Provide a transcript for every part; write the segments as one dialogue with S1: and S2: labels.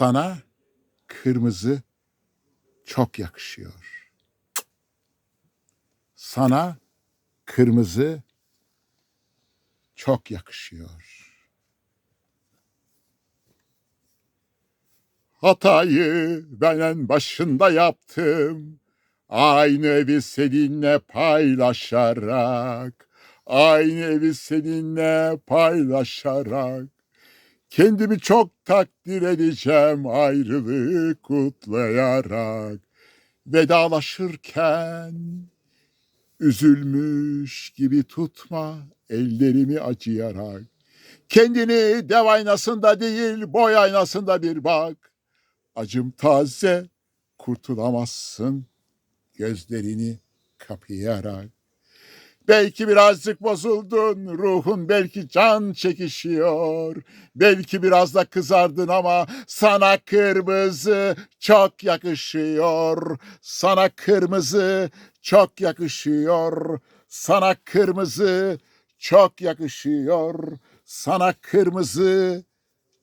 S1: Sana kırmızı çok yakışıyor. Sana kırmızı çok yakışıyor. Hatayı ben en başında yaptım. Aynı evi seninle paylaşarak. Aynı evi seninle paylaşarak. Kendimi çok takdir edeceğim ayrılığı kutlayarak. Vedalaşırken üzülmüş gibi tutma ellerimi acıyarak. Kendini dev aynasında değil boy aynasında bir bak. Acım taze kurtulamazsın gözlerini kapayarak. Belki birazcık bozuldun, ruhun belki can çekişiyor. Belki biraz da kızardın ama sana kırmızı çok yakışıyor. Sana kırmızı çok yakışıyor. Sana kırmızı çok yakışıyor. Sana kırmızı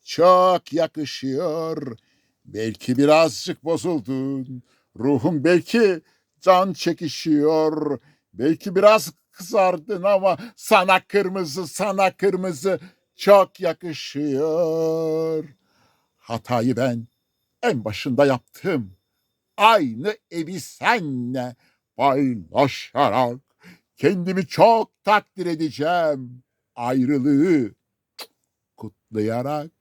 S1: çok yakışıyor. Belki birazcık bozuldun. Ruhun belki can çekişiyor. Belki biraz kızardın ama sana kırmızı, sana kırmızı çok yakışıyor. Hatayı ben en başında yaptım. Aynı evi senle paylaşarak kendimi çok takdir edeceğim. Ayrılığı kutlayarak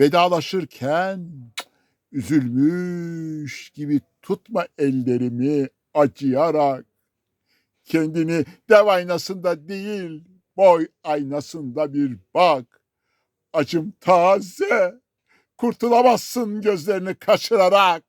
S1: vedalaşırken üzülmüş gibi tutma ellerimi acıyarak kendini dev aynasında değil boy aynasında bir bak. Acım taze kurtulamazsın gözlerini kaçırarak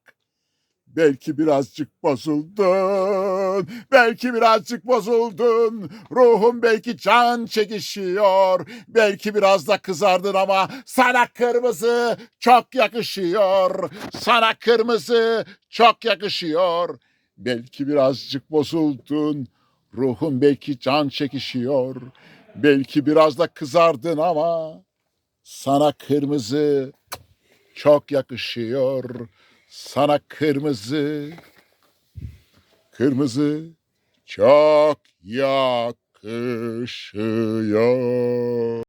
S1: belki birazcık bozuldun belki birazcık bozuldun. Ruhun belki can çekişiyor belki biraz da kızardın ama sana kırmızı çok yakışıyor. Sana kırmızı çok yakışıyor. Belki birazcık bozuldun ruhun belki can çekişiyor belki biraz da kızardın ama sana kırmızı çok yakışıyor sana kırmızı kırmızı çok yakışıyor.